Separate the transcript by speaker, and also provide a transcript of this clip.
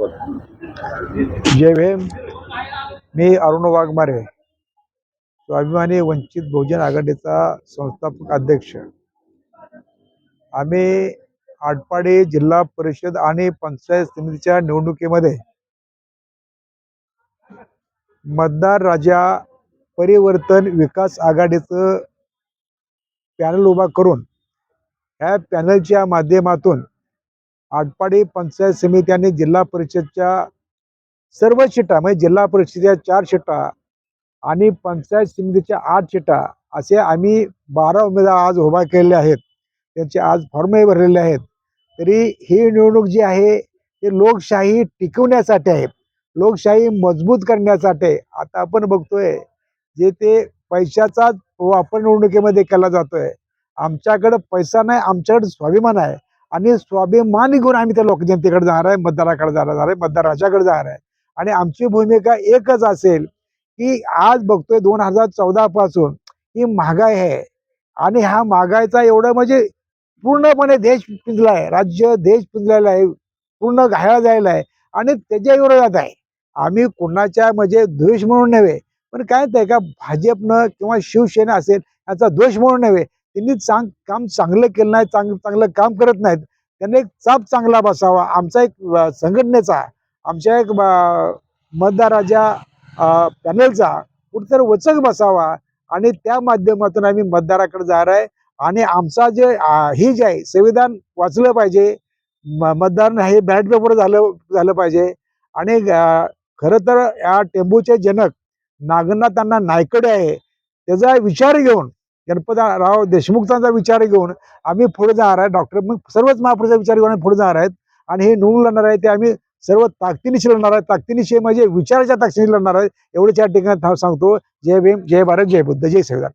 Speaker 1: जय भीम. मी अरुण वाघमारे. स्वाभिमानी वंचित बहुजन आघाडीचा संस्थापक अध्यक्ष. आम्ही आटपाडी जिल्हा परिषद आणि पंचायत समितीच्या निवडणुकीमध्ये मतदार राजा परिवर्तन विकास आघाडीचं पॅनल उभा करून ह्या पॅनलच्या माध्यमातून आटपाडी पंचायत समिती आणि जिल्हा परिषदच्या सर्व शिटा म्हणजे जिल्हा परिषदेच्या चार शिटा आणि पंचायत समितीच्या आठ शिटा असे आम्ही बारा उमेदवार आज उभा केलेले आहेत. त्यांचे आज फॉर्मही भरलेले आहेत. तरी ही निवडणूक जी आहे ते लोकशाही टिकवण्यासाठी आहे. लोकशाही मजबूत करण्यासाठी आता आपण बघतोय जे ते पैशाचा वापर निवडणुकीमध्ये केला जातोय. आमच्याकडं पैसा नाही आमच्याकडे स्वाभिमान आहे. आणि स्वाभिमान घेऊन आम्ही त्या लोक जनतेकडे जाणार आहे मतदाराकडे जाणार आहे मतदार राजाकडे जाणार आहे. आणि आमची भूमिका एकच असेल की आज बघतोय दोन हजार चौदा पासून ही महागाई आहे. आणि हा महागाईचा एवढं म्हणजे पूर्णपणे देश पिंजला आहे राज्य देश पिंजलेला आहे पूर्ण घायला जायला आहे. आणि त्याच्या विरोधात आहे. आम्ही कुणाच्या म्हणजे द्वेष म्हणून नव्हे पण काय आहे का भाजपनं किंवा शिवसेना असेल याचा द्वेष म्हणून नव्हे त्यांनी चांग काम चांगलं केलं नाही चांग चांगलं काम करत नाहीत. त्यांना एक चाप चांगला बसावा. आमचा एक संघटनेचा आमच्या एक मतदाराच्या पॅनलचा कुठेतरी वचक बसावा आणि त्या माध्यमातून आम्ही मतदाराकडे जाणार आहे. आणि आमचा जे हे ही जे आहे संविधान वाचलं पाहिजे. म- मतदान हे बॅलेट पेपर झालं झालं पाहिजे. आणि खरं तर या टेंबूचे जनक नागनाथांना नायकडे आहे. त्याचा विचार घेऊन गणपतराव देशमुखांचा विचार घेऊन आम्ही पुढे जाणार आहे. डॉक्टर मग सर्वच महापुरुषाचा विचार घेऊन आम्ही पुढे जाणार आहेत. आणि हे निवडून लढणार आहे ते आम्ही सर्व ताकदीनिशी लढणार आहे. ताकदीनिशी म्हणजे विचाराच्या ताकदीने लढणार आहे. एवढंच या ठिकाणी सांगतो. जय भीम जय भारत जय बुद्ध जय संविधान